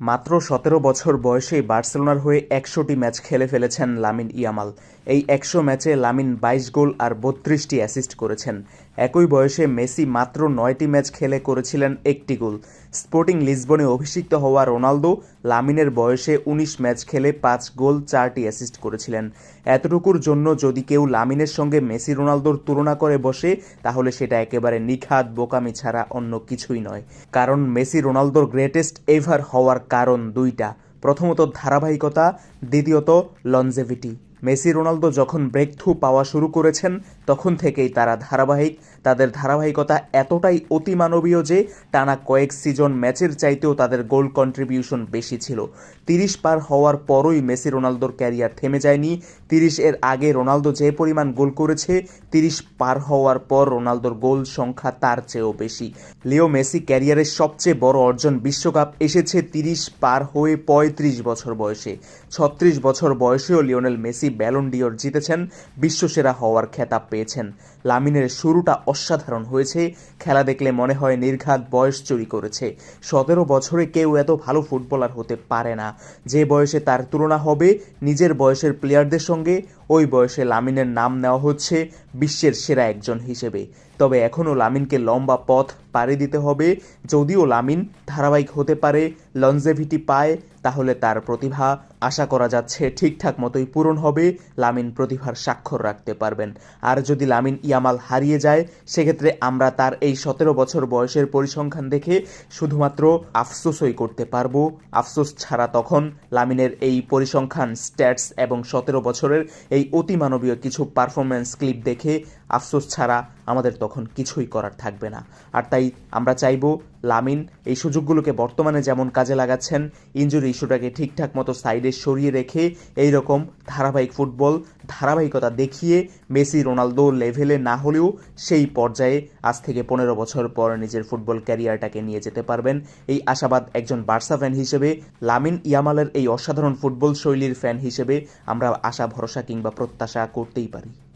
মাত্র সতেরো বছর বয়সেই বার্সেলোনার হয়ে একশোটি ম্যাচ খেলে ফেলেছেন লামিন ইয়ামাল। এই একশো ম্যাচে লামিন বাইশ গোল আর বত্রিশটি অ্যাসিস্ট করেছেন। একই বয়সে মেসি মাত্র নয়টি ম্যাচ খেলে করেছিলেন একটি গোল। স্পোর্টিং লিসবনে অভিষিক্ত হওয়া রোনালদো, লামিনের বয়সে উনিশ ম্যাচ খেলে পাঁচ গোল, চারটি অ্যাসিস্ট করেছিলেন। এতটুকুর জন্য যদি কেউ লামিনের সঙ্গে মেসি রোনালদোর তুলনা করে বসে, তাহলে সেটা একেবারে নিখাত, বোকামি ছাড়া অন্য কিছুই নয়। কারণ মেসি রোনালদোর গ্রেটেস্ট এভার হওয়ার কারণ দুইটা। প্রথমত ধারাবাহিকতা, দ্বিতীয়ত লনজেভিটি মেসি রোনালদো যখন ব্রেক থ্রু পাওয়া শুরু করেছেন, তখন থেকেই তারা ধারাবাহিক, তাদের ধারাবাহিকতা এতটাই অতিমানবীয় যে টানা কয়েক সিজন ম্যাচের চাইতেও তাদের গোল কন্ট্রিবিউশন বেশি ছিল। তিরিশ পার হওয়ার পরই মেসি রোনালদোর ক্যারিয়ার থেমে যায়নি। তিরিশ এর আগে রোনালদো যে পরিমাণ গোল করেছে, তিরিশ পার হওয়ার পর রোনালদোর গোল সংখ্যা তার চেয়েও বেশি। লিও মেসি ক্যারিয়ারের সবচেয়ে বড় অর্জন বিশ্বকাপ এসেছে তিরিশ পার হয়ে পঁয়ত্রিশ বছর বয়সে। ছত্রিশ বছর বয়সেও লিওনেল মেসি ব্যালন ডিওর জিতেছেন, বিশ্বসেরা হওয়ার খেতাব পেয়েছেন। লামিনের শুরুটা অসাধারণ হয়েছে, খেলা দেখলে মনে হয় নির্ঘাত বয়স চুরি করেছে। সতেরো বছরে কেউ এত ভালো ফুটবলার হতে পারে না। যে বয়সে তার তুলনা হবে, নিজের বয়সের প্লেয়ারদের সঙ্গে ওই বয়সে লামিনের নাম নেওয়া হচ্ছে বিশ্বের সেরা একজন হিসেবে। তবে এখনও লামিনকে লম্বা পথ পাড়ি দিতে হবে। যদিও লামিন ধারাবাহিক হতে পারে লনজেভিটি পায়, তাহলে তার প্রতিভা আশা করা যাচ্ছে ঠিকঠাক মতোই পূরণ হবে। লামিন প্রতিভার স্বাক্ষর রাখতে পারবেন। আর যদি লামিন ইয়ামাল হারিয়ে যায়, সেক্ষেত্রে আমরা তার এই সতেরো বছর বয়সের পরিসংখ্যান দেখে শুধুমাত্র আফসোসই করতে পারব। আফসোস ছাড়া তখন লামিনের এই পরিসংখ্যান, স্ট্যাটস এবং সতেরো বছরের এই অতিমানবীয় কিছু পারফরম্যান্স ক্লিপ দেখে আফসোস ছাড়া আমাদের তখন কিছুই করার থাকবে না। আর তাই আমরা চাইব লামিন এই সুযোগগুলোকে বর্তমানে যেমন কাজে লাগাচ্ছেন ইঞ্জুরি ইস্যুটাকে ঠিকঠাক মতো সাইডে সরিয়ে রেখে এই রকম ধারাবাহিক ফুটবল ধারাবাহিকতা দেখিয়ে মেসি, রোনালদো লেভেলে না হলেও সেই পর্যায়ে আজ থেকে পনেরো বছর পর নিজের ফুটবল ক্যারিয়ারটাকে নিয়ে যেতে পারবেন। এই আশাবাদ একজন বার্সা ফ্যান হিসেবে, লামিন ইয়ামালের এই অসাধারণ ফুটবল শৈলীর ফ্যান হিসেবে আমরা আশা, ভরসা কিংবা প্রত্যাশা করতেই পারি।